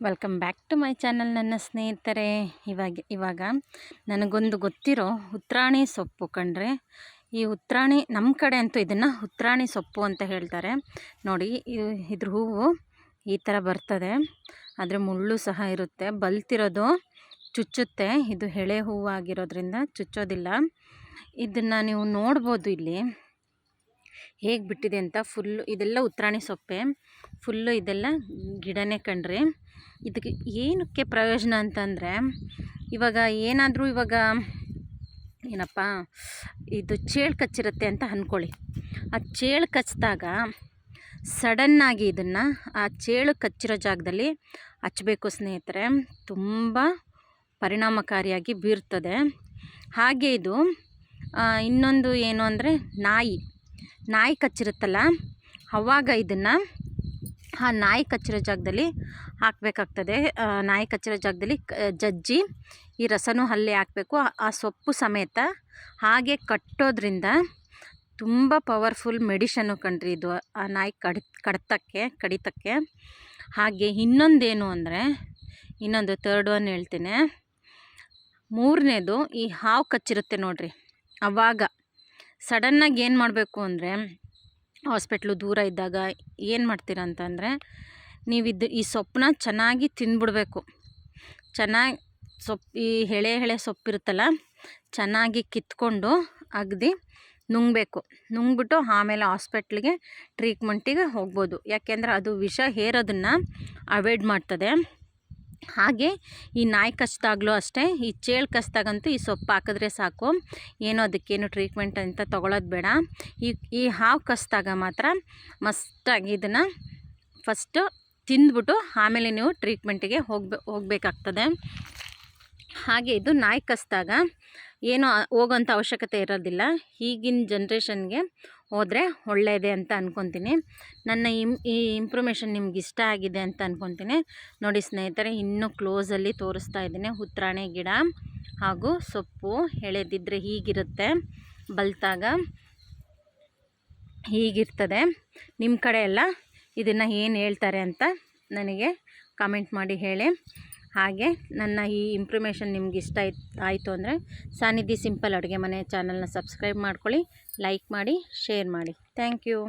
Welcome back to my channel ನನ್ನ ಸ್ನೇಹಿತರೆ. ಇವಾಗ ಇವಾಗ ನನಗೊಂದು ಗೊತ್ತಿರೋ ಉತ್ರಾಣಿ ಸೊಪ್ಪು ಕಂಡ್ರೆ, ಈ ಉತ್ರಾಣಿ ನಮ್ಮ ಕಡೆ ಅಂತೂ ಇದನ್ನು ಉತ್ರಾಣಿ ಸೊಪ್ಪು ಅಂತ ಹೇಳ್ತಾರೆ. ನೋಡಿ ಇದ್ರ ಹೂವು ಈ ಥರ ಬರ್ತದೆ. ಆದರೆ ಮುಳ್ಳು ಸಹ ಇರುತ್ತೆ. ಬಲ್ತಿರೋದು ಚುಚ್ಚುತ್ತೆ. ಇದು ಎಳೆ ಹೂವು ಆಗಿರೋದ್ರಿಂದ ಚುಚ್ಚೋದಿಲ್ಲ. ಇದನ್ನು ನೀವು ನೋಡ್ಬೋದು ಇಲ್ಲಿ. ಹೇಗೆ ಬಿಟ್ಟಿದೆ ಅಂತ ಫುಲ್ಲು ಇದೆಲ್ಲ ಉತ್ತರಾಣಿ ಸೊಪ್ಪೆ ಫುಲ್ಲು ಇದೆಲ್ಲ ಗಿಡನೇ ಕಣ್ರಿ ಇದಕ್ಕೆ ಏನಕ್ಕೆ ಪ್ರಯೋಜನ ಅಂತಂದರೆ, ಇವಾಗ ಏನಾದರೂ ಇವಾಗ ಏನಪ್ಪ, ಇದು ಚೇಳು ಕಚ್ಚಿರುತ್ತೆ ಅಂತ ಅಂದ್ಕೊಳ್ಳಿ ಆ ಚೇಳು ಕಚ್ಚಿದಾಗ ಸಡನ್ನಾಗಿ ಇದನ್ನು ಆ ಚೇಳು ಕಚ್ಚಿರೋ ಜಾಗದಲ್ಲಿ ಹಚ್ಚಬೇಕು ಸ್ನೇಹಿತರೆ, ತುಂಬ ಪರಿಣಾಮಕಾರಿಯಾಗಿ ಬೀರ್ತದೆ. ಹಾಗೆ ಇದು ಇನ್ನೊಂದು ಏನು ಅಂದರೆ ನಾಯಿ. ನಾಯಿ ಕಚ್ಚಿರುತ್ತಲ್ಲ, ಅವಾಗ ಇದನ್ನು ಆ ನಾಯಿ ಕಚ್ಚಿರೋ ಜಾಗದಲ್ಲಿ ಹಾಕಬೇಕಾಗ್ತದೆ. ನಾಯಿ ಕಚ್ಚಿರೋ ಜಾಗದಲ್ಲಿ ಜಜ್ಜಿ ಈ ರಸನೂ ಅಲ್ಲೇ ಹಾಕಬೇಕು. ಆ ಸೊಪ್ಪು ಸಮೇತ ಹಾಗೆ ಕಟ್ಟೋದ್ರಿಂದ ತುಂಬ ಪವರ್ಫುಲ್ ಮೆಡಿಷನ್ನು ಕಣ್ರಿ ಇದು ಆ ನಾಯಿ ಕಡಿ, ಕಡ್ತಕ್ಕೆ, ಕಡಿತಕ್ಕೆ. ಹಾಗೆ ಇನ್ನೊಂದೇನು ಅಂದರೆ, ಇನ್ನೊಂದು ತರ್ಡ್ ಒನ್ ಹೇಳ್ತೀನಿ. ಮೂರನೇದು ಈ ಹಾವು ಕಚ್ಚಿರುತ್ತೆ ನೋಡಿರಿ, ಅವಾಗ. ಸಡನ್ನಾಗಿ ಏನು ಮಾಡಬೇಕು ಅಂದರೆ, ಹಾಸ್ಪಿಟ್ಲು ದೂರ ಇದ್ದಾಗ ಏನು ಮಾಡ್ತೀರ ಅಂತಂದರೆ, ನೀವಿದ್ದು ಈ ಸೊಪ್ಪನ್ನ ಚೆನ್ನಾಗಿ ತಿಂದ್ಬಿಡ್ಬೇಕು ಚೆನ್ನಾಗಿ ಸೊಪ್ಪು ಈ ಎಳೆ ಎಳೆ ಸೊಪ್ಪಿರುತ್ತಲ್ಲ, ಚೆನ್ನಾಗಿ ಕಿತ್ಕೊಂಡು ಅಗದಿ ನುಂಗಬೇಕು. ನುಂಗ್ಬಿಟ್ಟು ಆಮೇಲೆ ಹಾಸ್ಪಿಟ್ಲಿಗೆ ಟ್ರೀಟ್ಮೆಂಟಿಗೆ ಹೋಗ್ಬೋದು. ಯಾಕೆಂದರೆ ಅದು ವಿಷ ಹೇರೋದನ್ನು ಅವಾಯ್ಡ್ ಮಾಡ್ತದೆ. ಹಾಗೆ ಈ ನಾಯಿ ಕಚ್ಚಿದಾಗಲೂ ಅಷ್ಟೇ, ಈ ಚೇಳು ಕಚ್ಚಿದಾಗಂತೂ ಈ ಸೊಪ್ಪು ಹಾಕಿದ್ರೆ ಸಾಕು. ಏನೋ ಅದಕ್ಕೇನು ಟ್ರೀಟ್ಮೆಂಟ್ ಅಂತ ತೊಗೊಳೋದು ಬೇಡ. ಈ ಈ ಹಾವು ಕಚ್ದಾಗ ಮಾತ್ರ ಮಸ್ತಾಗಿ ಇದನ್ನು ಫಸ್ಟು ತಿಂದ್ಬಿಟ್ಟು ಆಮೇಲೆ ನೀವು ಟ್ರೀಟ್ಮೆಂಟಿಗೆ ಹೋಗ್ಬೇ, ಹೋಗಬೇಕಾಗ್ತದೆ. ಹಾಗೆ ಇದು ನಾಯಿ ಕಚ್ದಾಗ ಏನೂ ಹೋಗೋಂಥ ಅವಶ್ಯಕತೆ ಇರೋದಿಲ್ಲ. ಈಗಿನ ಜನ್ರೇಷನ್ಗೆ ಹೋದರೆ ಒಳ್ಳೆಯದೇ ಅಂತ ಅಂದ್ಕೊತೀನಿ ನನ್ನ ಇಮ್, ಈ ಇಂಪ್ರೂಮೇಷನ್ ನಿಮ್ಗೆ ಇಷ್ಟ ಆಗಿದೆ ಅಂತ ಅಂದ್ಕೊತೀನಿ ನೋಡಿ ಸ್ನೇಹಿತರೆ, ಇನ್ನೂ ಕ್ಲೋಸಲ್ಲಿ ತೋರಿಸ್ತಾ ಇದ್ದೀನಿ. ಉತ್ರಾಣೆ ಗಿಡ ಹಾಗೂ ಸೊಪ್ಪು ಎಳೆದಿದ್ದರೆ ಹೀಗಿರುತ್ತೆ, ಬಲ್ತಾಗ ಹೀಗಿರ್ತದೆ. ನಿಮ್ಮ ಕಡೆ ಎಲ್ಲ ಇದನ್ನು ಏನು ಹೇಳ್ತಾರೆ ಅಂತ ನನಗೆ ಕಾಮೆಂಟ್ ಮಾಡಿ ಹೇಳಿ. ಹಾಗೆ ನನ್ನ ಈ ಇಂಪ್ರೂಮೇಷನ್ ನಿಮ್ಗೆ ಇಷ್ಟ ಆಯ್ತು, ಆಯಿತು ಅಂದರೆ ಸಾನಿಧಿ ಸಿಂಪಲ್ ಅಡುಗೆ ಮನೆ ಚಾನಲ್ನ ಸಬ್ಸ್ಕ್ರೈಬ್ ಮಾಡ್ಕೊಳ್ಳಿ ಲೈಕ್ ಮಾಡಿ ಶೇರ್ ಮಾಡಿ. Thank you